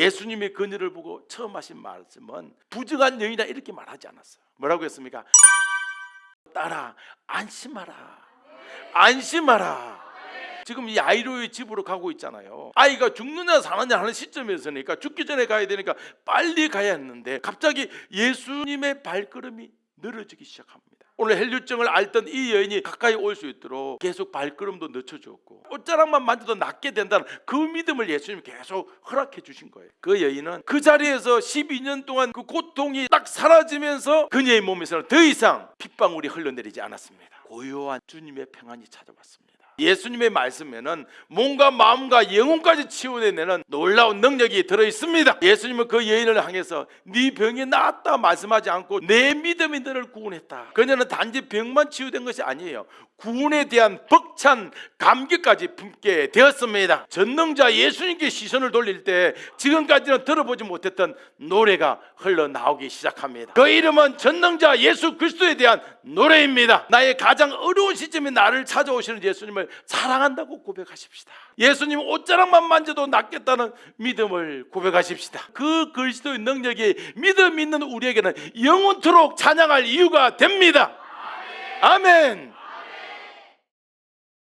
예수님의 그녀를 보고 처음 하신 말씀은 부정한 여인이다 이렇게 말하지 않았어요. 뭐라고 했습니까? 딸아 안심하라. 안심하라. 지금 이 아이로의 집으로 가고 있잖아요. 아이가 죽느냐 사느냐 하는 시점에서니까 죽기 전에 가야 되니까 빨리 가야 했는데 갑자기 예수님의 발걸음이 늘어지기 시작합니다. 오늘 헬류증을 앓던 이 여인이 가까이 올 수 있도록 계속 발걸음도 늦춰줬고 옷자락만 만져도 낫게 된다는 그 믿음을 예수님이 계속 허락해 주신 거예요. 그 여인은 그 자리에서 12년 동안 그 고통이 딱 사라지면서 그녀의 몸에서는 더 이상 핏방울이 흘러내리지 않았습니다. 고요한 주님의 평안이 찾아왔습니다. 예수님의 말씀에는 몸과 마음과 영혼까지 치유해내는 놀라운 능력이 들어 있습니다. 예수님은 그 여인을 향해서 네 병이 나았다 말씀하지 않고 내 믿음이 너를 구원했다. 그녀는 단지 병만 치유된 것이 아니에요. 구원에 대한 벅찬 감격까지 품게 되었습니다. 전능자 예수님께 시선을 돌릴 때 지금까지는 들어보지 못했던 노래가 흘러나오기 시작합니다. 그 이름은 전능자 예수 그리스도에 대한 노래입니다. 나의 가장 어려운 시점에 나를 찾아오시는 예수님을 사랑한다고 고백하십시다. 예수님 옷자락만 만져도 낫겠다는 믿음을 고백하십시다. 그 그리스도의 능력이 믿음 있는 우리에게는 영원토록 찬양할 이유가 됩니다. 아멘.